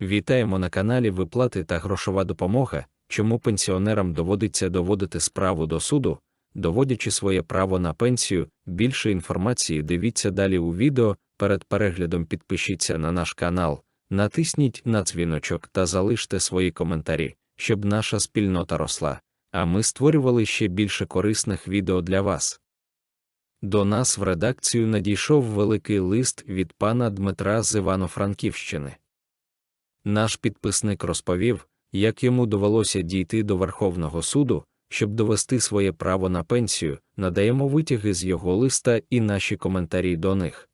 Вітаємо на каналі Виплати та грошова допомога, чому пенсіонерам доводиться доводити справу до суду, доводячи своє право на пенсію. Більше інформації дивіться далі у відео. Перед переглядом підпишіться на наш канал, натисніть на дзвіночок та залиште свої коментарі, щоб наша спільнота росла, а ми створювали ще більше корисних відео для вас. До нас в редакцію надійшов великий лист від пана Дмитра з Івано-Франківщини. Наш підписник розповів, як йому довелося дійти до Верховного суду, щоб довести своє право на пенсію, надаємо витяги з його листа і наші коментарі до них.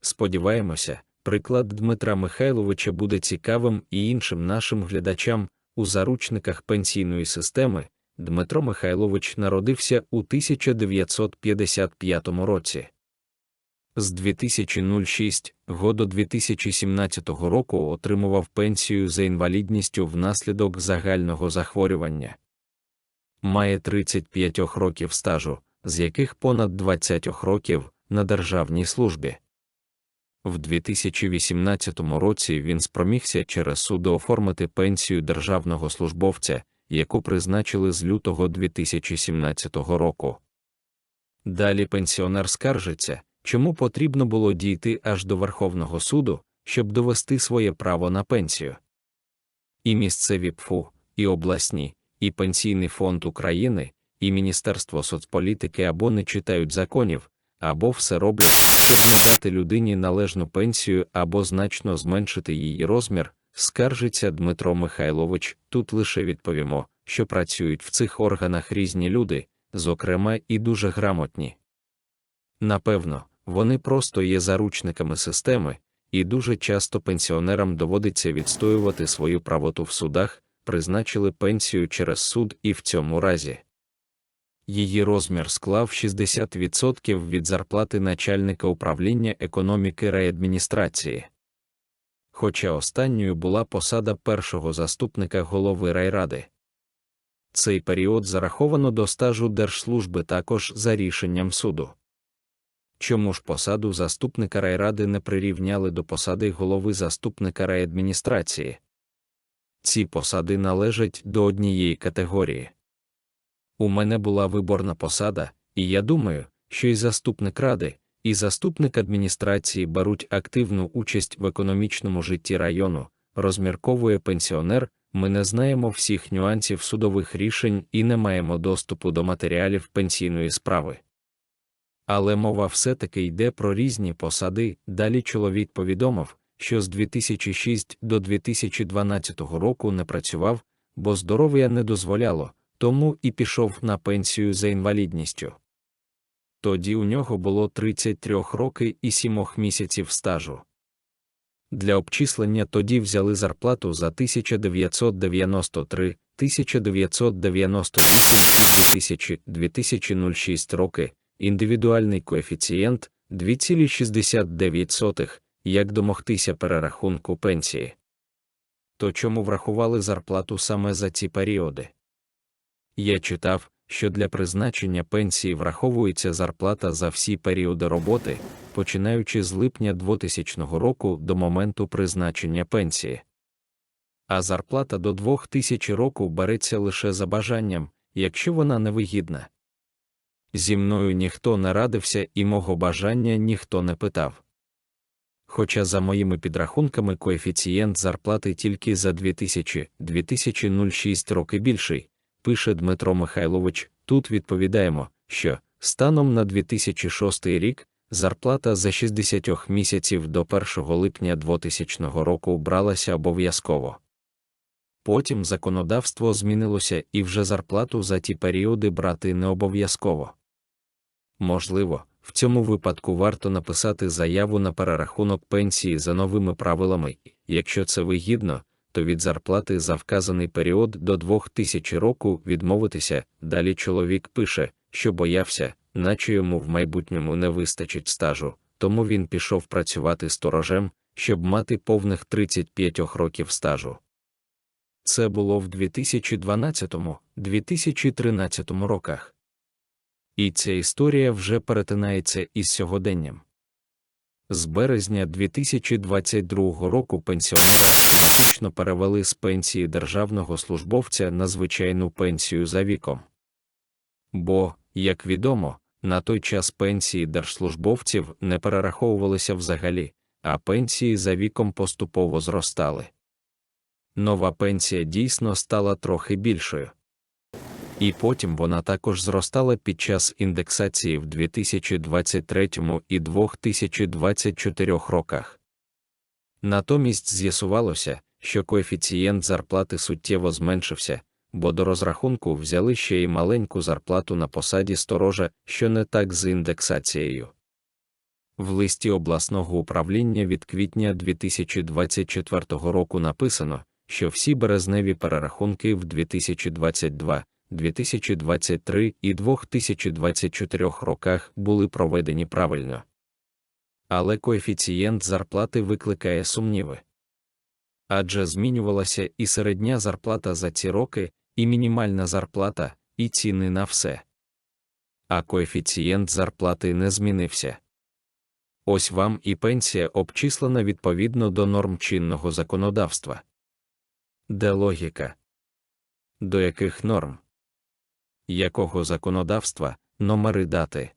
Сподіваємося, приклад Дмитра Михайловича буде цікавим і іншим нашим глядачам у заручниках пенсійної системи. Дмитро Михайлович народився у 1955 році. З 2006 го до 2017 року отримував пенсію за інвалідністю внаслідок загального захворювання. Має 35 років стажу, з яких понад 20 років на державній службі. В 2018 році він спромігся через суду оформити пенсію державного службовця, яку призначили з лютого 2017 року. Далі пенсіонер скаржиться, чому потрібно було дійти аж до Верховного суду, щоб довести своє право на пенсію. І місцеві ПФУ, і обласні, і Пенсійний фонд України, і Міністерство соцполітики або не читають законів, або все роблять, щоб не дати людині належну пенсію або значно зменшити її розмір, скаржиться Дмитро Михайлович. Тут лише відповімо, що працюють в цих органах різні люди, зокрема і дуже грамотні. Напевно, вони просто є заручниками системи, і дуже часто пенсіонерам доводиться відстоювати свою правоту в судах, призначили пенсію через суд і в цьому разі. Її розмір склав 60% від зарплати начальника управління економіки райадміністрації. Хоча останньою була посада першого заступника голови райради. Цей період зараховано до стажу держслужби також за рішенням суду. Чому ж посаду заступника райради не прирівняли до посади голови заступника райадміністрації? Ці посади належать до однієї категорії. У мене була виборна посада, і я думаю, що і заступник ради, і заступник адміністрації беруть активну участь в економічному житті району, розмірковує пенсіонер. Ми не знаємо всіх нюансів судових рішень і не маємо доступу до матеріалів пенсійної справи. Але мова все-таки йде про різні посади. Далі чоловік повідомив, що з 2006 до 2012 року не працював, бо здоров'я не дозволяло, тому і пішов на пенсію за інвалідністю. Тоді у нього було 33 роки і 7 місяців стажу. Для обчислення тоді взяли зарплату за 1993, 1998 і 2000, 2006 роки, індивідуальний коефіцієнт 2,69, як домогтися перерахунку пенсії. То чому врахували зарплату саме за ці періоди? Я читав, що для призначення пенсії враховується зарплата за всі періоди роботи, починаючи з липня 2000 року до моменту призначення пенсії. А зарплата до 2000 року береться лише за бажанням, якщо вона невигідна. Зі мною ніхто не радився і мого бажання ніхто не питав. Хоча за моїми підрахунками коефіцієнт зарплати тільки за 2000-2006 роки більший, пише Дмитро Михайлович, тут відповідаємо, що станом на 2006 рік зарплата за 60 місяців до 1 липня 2000 року бралася обов'язково. Потім законодавство змінилося і вже зарплату за ті періоди брати не обов'язково. Можливо, в цьому випадку варто написати заяву на перерахунок пенсії за новими правилами, якщо це вигідно, то від зарплати за вказаний період до 2000 року відмовитися. Далі чоловік пише, що боявся, наче йому в майбутньому не вистачить стажу, тому він пішов працювати сторожем, щоб мати повних 35 років стажу. Це було в 2012-2013 роках. І ця історія вже перетинається із сьогоденням. З березня 2022 року пенсіонера автоматично перевели з пенсії державного службовця на звичайну пенсію за віком. Бо, як відомо, на той час пенсії держслужбовців не перераховувалися взагалі, а пенсії за віком поступово зростали. Нова пенсія дійсно стала трохи більшою. І потім вона також зростала під час індексації в 2023 і 2024 роках. Натомість з'ясувалося, що коефіцієнт зарплати суттєво зменшився, бо до розрахунку взяли ще й маленьку зарплату на посаді сторожа, що не так з індексацією. В листі обласного управління від квітня 2024 року написано, що всі березневі перерахунки в 2022, 2023 і 2024 роках були проведені правильно. Але коефіцієнт зарплати викликає сумніви. Адже змінювалася і середня зарплата за ці роки, і мінімальна зарплата, і ціни на все. А коефіцієнт зарплати не змінився. Ось вам і пенсія обчислена відповідно до норм чинного законодавства. Де логіка? До яких норм? Якого законодавства, номери дати?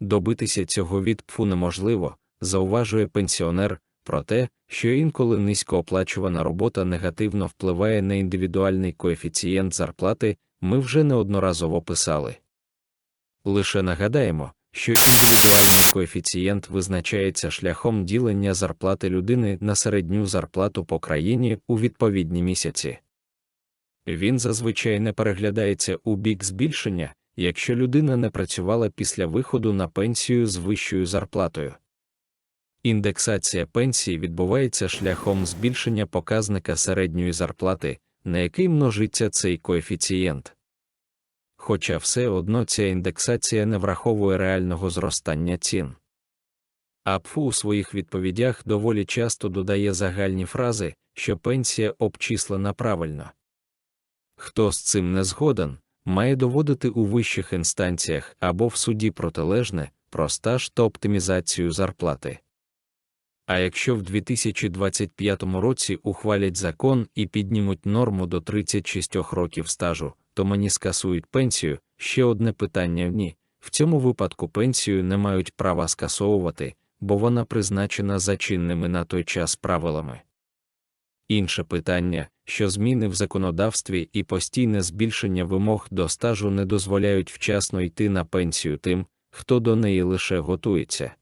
Добитися цього від ПФУ неможливо, зауважує пенсіонер, про те, що інколи низькооплачувана робота негативно впливає на індивідуальний коефіцієнт зарплати, ми вже неодноразово писали. Лише нагадаємо, що індивідуальний коефіцієнт визначається шляхом ділення зарплати людини на середню зарплату по країні у відповідні місяці. Він зазвичай не переглядається у бік збільшення, якщо людина не працювала після виходу на пенсію з вищою зарплатою. Індексація пенсії відбувається шляхом збільшення показника середньої зарплати, на який множиться цей коефіцієнт. Хоча все одно ця індексація не враховує реального зростання цін. АПФУ у своїх відповідях доволі часто додає загальні фрази, що пенсія обчислена правильно. Хто з цим не згоден, має доводити у вищих інстанціях або в суді протилежне, про стаж та оптимізацію зарплати. А якщо в 2025 році ухвалять закон і піднімуть норму до 36 років стажу, то мені скасують пенсію. Ще одне питання ні. В цьому випадку пенсію не мають права скасовувати, бо вона призначена за чинними на той час правилами. Інше питання, що зміни в законодавстві і постійне збільшення вимог до стажу не дозволяють вчасно йти на пенсію тим, хто до неї лише готується.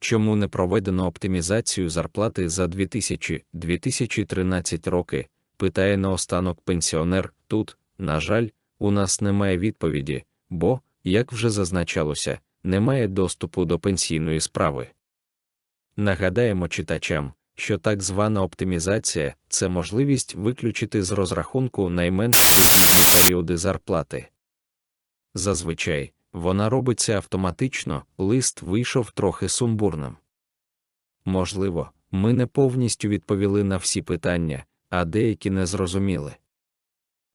Чому не проведено оптимізацію зарплати за 2000-2013 роки? питає наостанок пенсіонер. Тут, на жаль, у нас немає відповіді, бо, як вже зазначалося, немає доступу до пенсійної справи. Нагадаємо читачам, що так звана оптимізація це можливість виключити з розрахунку найменш періоди зарплати. Зазвичай, вона робиться автоматично, лист вийшов трохи сумбурним. Можливо, ми не повністю відповіли на всі питання, а деякі не зрозуміли.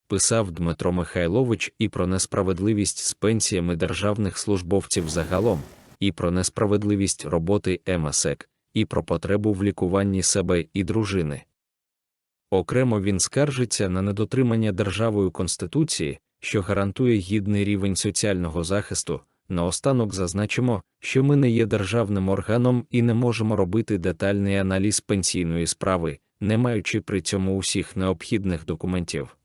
Писав Дмитро Михайлович і про несправедливість з пенсіями державних службовців загалом, і про несправедливість роботи МСЕК, і про потребу в лікуванні себе і дружини. Окремо він скаржиться на недотримання державою Конституції, що гарантує гідний рівень соціального захисту. Наостанок зазначимо, що ми не є державним органом і не можемо робити детальний аналіз пенсійної справи, не маючи при цьому усіх необхідних документів.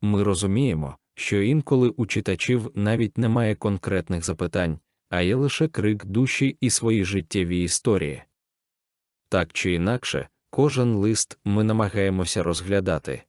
Ми розуміємо, що інколи у читачів навіть немає конкретних запитань, а є лише крик душі і свої життєві історії. Так чи інакше, кожен лист ми намагаємося розглядати.